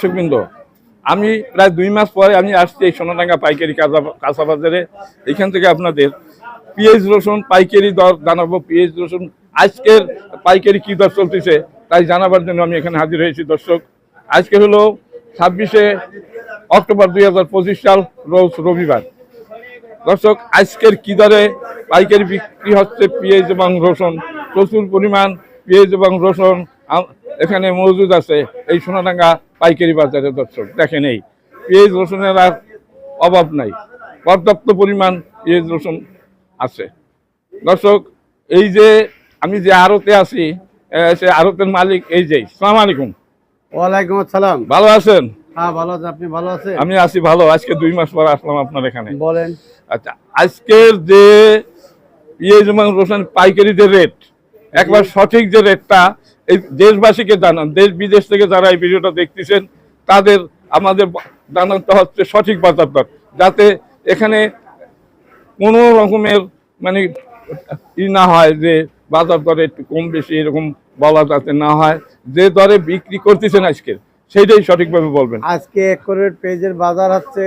দর্শকবৃন্দ, আমি প্রায় দুই মাস পরে আমি আসছি এই সোনাডাঙ্গা পাইকারি কাঁচা- বাজারে। এখান থেকে আপনাদের পিএইচ রসুন, পাইকারি দর জানাব। পিএইচ রসুন আজকের পাইকারি কি দর চলতেছে তাই জানাবার জন্য আমি এখানে হাজির হয়েছি, দর্শক। আজকে হলো ছাব্বিশে অক্টোবর দুই হাজার পঁচিশ সাল, রোজ রবিবার। দর্শক, আজকের কি দরে পাইকারি বিক্রি হচ্ছে পেঁয়াজ এবং রসুন? প্রচুর পরিমাণ পেঁয়াজ এবং রসুন এখানে মজুদ আছে এই সোনাডাঙ্গা পাইকারি বাজারে দর্শক দেখেন এই পেঁয়াজ রসুনের আর অভাব নাই পর্যাপ্ত পরিমাণ পেঁয়াজ রসুন আছে। দর্শক এই যে আমি যে আড়তে আছি সে আড়তের মালিক এই যে সালাম আলাইকুম। ওয়ালাইকুম আসসালাম। ভালো আছেন? হ্যাঁ ভালো আছে আপনি ভালো আছেন? আমি আছি ভালো আজকে দুই মাস পর আসলাম আপনার এখানে। বলেন। আচ্ছা আজকের যে পেঁয়াজ এবং রসুন পাইকারি যে রেট একবার সঠিক যে রেটটা এই দেশবাসীকে জানান, দেশ বিদেশ থেকে যারা এই ভিডিওটা দেখতেছেন, তাদের আমাদের জানাতে হচ্ছে সঠিক দর যাতে এখানে কোনো রকমের মানে ই না হয় যে বাজার দরে একটু কম বেশি এরকম বলা যাতে না হয়, যে দরে বিক্রি করতেছেন আজকে, সেইটাই সঠিকভাবে বলবেন। আজকে একরের পেজের বাজার হচ্ছে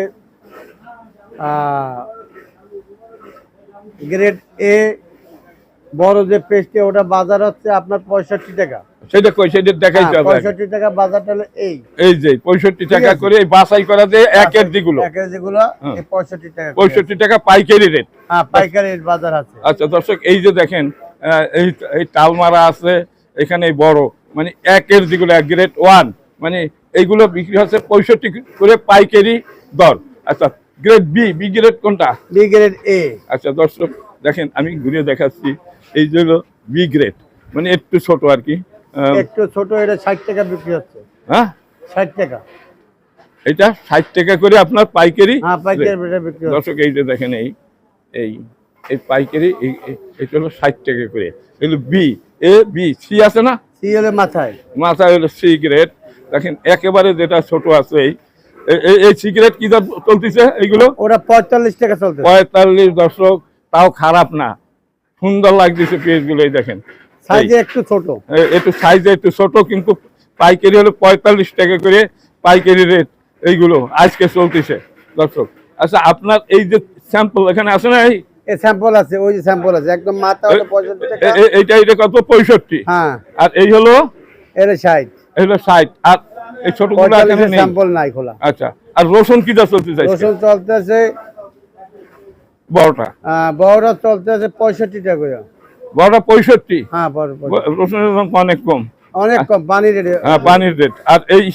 গ্রেড এ বড় যে পেজটি ওটা বাজার হচ্ছে আপনার পঁয়ষট্টি টাকা। সেটা কই? সেটা দেখাইতে হ্যাঁ, পঁয়ষট্টি টাকা বাজারটা এই। এই যে পঁয়ষট্টি টাকা করে এই বাছাই করা যে যেগুলো হ্যাঁ। পঁয়ষট্টি টাকা পঁয়ষট্টি টাকা পাইকারি রেট। হ্যাঁ বাজার আছে। আচ্ছা দর্শক এই যে দেখেন এই এই তালমারা আছে এখানে বড় মানে একের যেগুলো এক গ্রেড ওয়ান মানে এইগুলো বিক্রি হচ্ছে পঁয়ষট্টি করে পাইকারি দর। আচ্ছা গ্রেড বি বি গ্রেড কোনটা? বি গ্রেড এ আচ্ছা দর্শক দেখেন আমি ঘুরে দেখাচ্ছি। এই যে হলো বি গ্রেড মানে একটু ছোট আর কি। একটু ছোট এটা ষাট টাকা বিক্রি হচ্ছে। হ্যাঁ? ষাট টাকা। এটা ষাট টাকা করে আপনার পাইকারি হ্যাঁ পাইকারি বিক্রি হচ্ছে। দর্শক এই যে দেখেন এই এই এই পাইকারি এটা হলো ষাট টাকা করে। এগুলো বি এ বি সি আছে না? সিএলের মাথায়। মাথায় হলো সিগারেট দেখেন একেবারে যেটা ছোট আছে এই এই- সিগারেট কি দাম চলতেছে এইগুলো? ওরা পঁয়তাল্লিশ টাকা চলছে পঁয়তাল্লিশ দর্শক তাও খারাপ না। সুন্দর লাগতেছে পেজগুলো এই দেখেন। সাইজে একটু ছোট। একটু সাইজে একটু ছোট কিন্তু পাইকারি হলো পঁয়তাল্লিশ টাকা করে পাইকারি রেট এইগুলো আজকে চলতেছে দর্শক। আচ্ছা আপনার এই যে স্যাম্পল এখানে আছে না এই? স্যাম্পল আছে ওই যে স্যাম্পল আছে একদম মাথা হলো পঁয়ষট্টি টাকা। এ- এ- এইটা এটা কত? পঁয়ষট্টি। হ্যাঁ। আর এই হলো? এর ষাট। এই হলো ষাট। আর এই ছোটগুলো এখানে নেই? স্যাম্পল নাই খোলা। আচ্ছা আর রসুন কি দা চলতে চাইছে রসুন চলতেছে বড়টা? আহ, বড়টা চলতেছে পঁয়ষট্টি টাকা করে। বড়টা পঁয়ষট্টি? হ্যাঁ। রসুনের দাম অনেক কম। অনেক কম পানি রেটে হ্যাঁ পানির রেট আর এই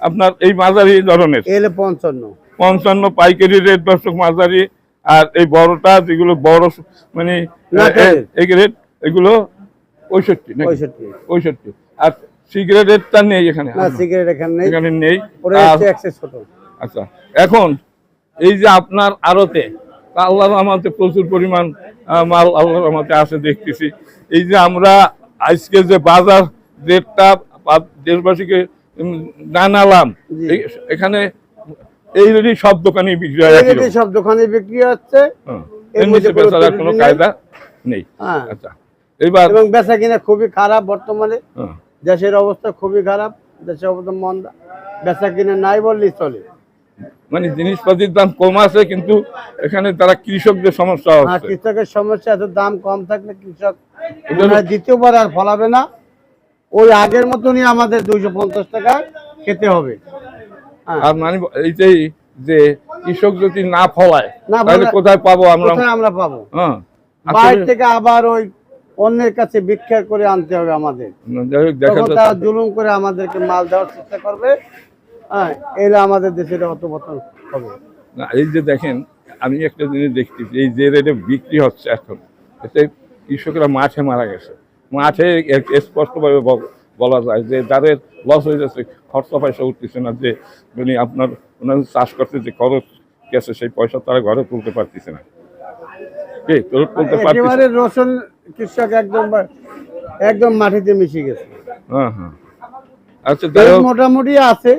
আপনার এই মাঝারি ধরনের? এলে পঞ্চান্ন। পঞ্চান্ন পাইকারি রেট দর্শক মাঝারি আর এই বড়টা যেগুলো বড় মানে। এই রেট এগুলো পঁয়ষট্টি পঁয়ষট্টি। পঁয়ষট্টি। আর সিগারেটটা নেই এখানে? না সিগারেট এখানে নেই। এখানে নেই। আচ্ছা এখন এই যে আপনার আড়তে আল্লাহর আমাতে প্রচুর পরিমাণ মাল আল্লাহর আমাতে আছে দেখতেছি। এই যে আমরা আজকে যে বাজার রেটটা দেশবাসীকে জানালাম এখানে এই রেটই সব দোকানে বিক্রি হয়। সব দোকানে বিক্রি হচ্ছে কোনো। কায়দা নেই। হ্যাঁ। আচ্ছা এবার এবং বেচা কিনা খুবই খারাপ বর্তমানে। দেশের অবস্থা খুবই খারাপ দেশের অবস্থা মন্দা বেচা কিনা নাই বললেই চলে। মানে জিনিসপাতির দাম কম আছে কিন্তু এখানে তারা কৃষকদের সমস্যা হচ্ছে। কৃষকের সমস্যা এত দাম কম থাকলে কৃষক মনে দ্বিতীয়বার আর ফলাবে না। ওই আগের মতনই আমাদের দুইশো পঞ্চাশ টাকা খেতে হবে। হ্যাঁ। আর মানে এইটাই যে কৃষক যদি না ফলায় তাহলে কোথায় পাবো আমরা? আমরা পাবো? হ্যাঁ। বাইরে থেকে আবার ওই অন্যের কাছে ভিক্ষা করে আনতে হবে আমাদের। তারা জুলুম করে আমাদেরকে মাল দেওয়ার চেষ্টা করবে। হ্যাঁ এলে আমাদের দেশের অতপতন হবে। না, এই যে দেখেন আমি একটা জিনিস দেখতেছি এই যে রেটে বিক্রি হচ্ছে এখন এতে কৃষকরা মাঠে মারা গেছে। মাঠে স্পষ্টভাবে বল- বলা যায় যে যাদের লস হয়ে যাচ্ছে খরচা পয়সা উঠতেছে না যে মানে আপনার ওনারা চাষ করতে যে খরচ গেছে সেই পয়সা তারা ঘরে তুলতে পারতেছে না। তুলতে পারতেছে একেবারে রসুন কৃষক একদম একদম মাটিতে মিশে গেছে। হ্যাঁ হ্যাঁ। আচ্ছা মোটামুটি আছে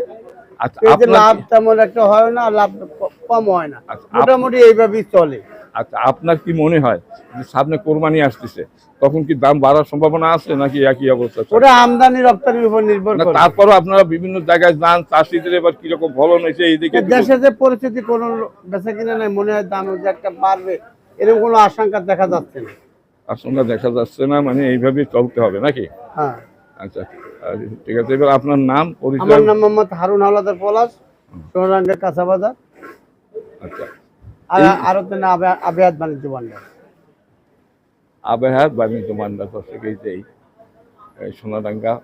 আচ্ছা আপনার লাভ তেমন একটা হয় না লাভ কম হয় না। আচ্ছা, মোটামুটি এইভাবেই চলে। আচ্ছা আপনার কি মনে হয় সামনে কোরবানি আসতেছে তখন কি দাম বাড়ার সম্ভাবনা আছে নাকি একই অবস্থা ওটা আমদানি রপ্তানির উপর নির্ভর করে। আপনারা বিভিন্ন জায়গায় যান চাষিদের এবার কীরকম ফলন হয়েছে এইদিকে দেশে যে পরিস্থিতি কোনো বেচা কিনা নাই মনে হয় দাম যে একটা বাড়বে এরকম কোনো আশঙ্কা দেখা যাচ্ছে না। আসলে দেখা যাচ্ছে না মানে এইভাবেই চলতে হবে নাকি? হ্যাঁ। আচ্ছা ঠিক আছে এবার আপনার নাম আমার নাম মোহাম্মদ হারুন হাওলাদার পলাশ সোনারাঙ্গের কাঁচা বাজার আচ্ছা। আর আরও তো না আবেয়াত বাণিজ্য ভান্ডার। আবেহাত বাণিজ্য এই সোনাডাঙ্গা